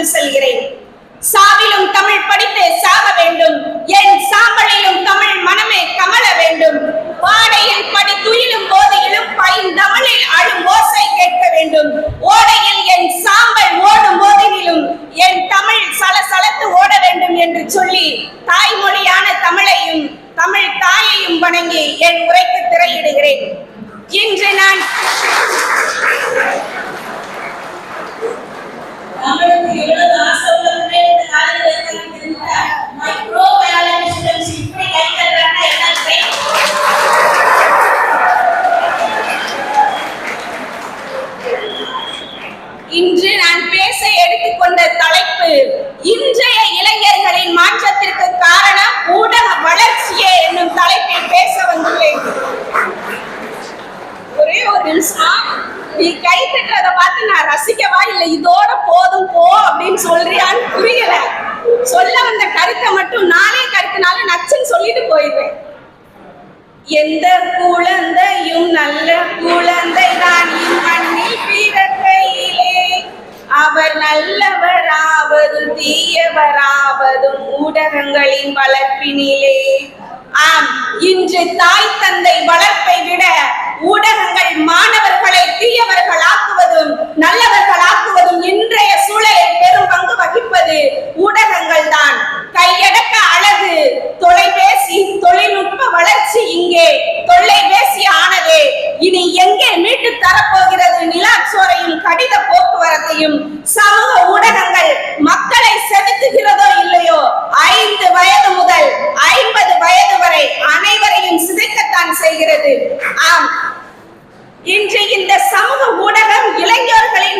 என்று சொல்கிறேன். சாவிலும் தமிழ் படித்து சாக வேண்டும். என் சாம்பலிலும் தமிழ் மனமே கமல வேண்டும். பாடையில் படி துயிலும் போதையிலும் பைந்தமிழில் அழும் ஓசை கேட்க வேண்டும். ஓடையில் என் சாம்பல் ஓடும் போதிலும் என் தமிழ் சலசலத்து ஓட வேண்டும் என்று சொல்லி தாய்மொழியான தமிழையும் தமிழ் தாயையும் வணங்கி என் உரைக்கு திரையிடுகிறேன். இன்று நான் எடுத்துக்கொண்ட தலைப்பு இன்றைய இளைஞர்களின் மாற்றத்திற்கு காரணம் ஊடக வளர்ச்சியே என்னும் தலைப்பில் பேச வந்துள்ளேன். ஒரே ஒரு நிமிஷம். நீ கை தட்டுறத பார்த்து நான் ரசிக்கவா? இல்ல இதோட போதும் போ அப்படின்னு சொல்றியான்னு புரியல. சொல்ல வந்த கருத்தை மட்டும் நானே கருத்தினால நச்சுன்னு சொல்லிட்டு போயிடுவேன். எந்த குழந்தையும் நல்ல குழந்தை தான் தீயவராவதும் ஊடகங்களின் வளர்ப்பினிலே. ஆம் இன்று தாய் தந்தை வளர்ப்பை விட ஊடகங்கள் மாணவர்களை மீட்டு தரப்போகிறது. நிலாச்சோரையும் கடித போக்குவரத்தையும் சமூக ஊடகங்கள் மக்களை செலுத்துகிறதோ இல்லையோ ஐந்து வயது முதல் ஐம்பது வயது வரை அனைவரையும் சிதைக்கத்தான் செய்கிறது. ஆம். இன்று இந்த சமூக ஊடகம் இளைஞர்களின்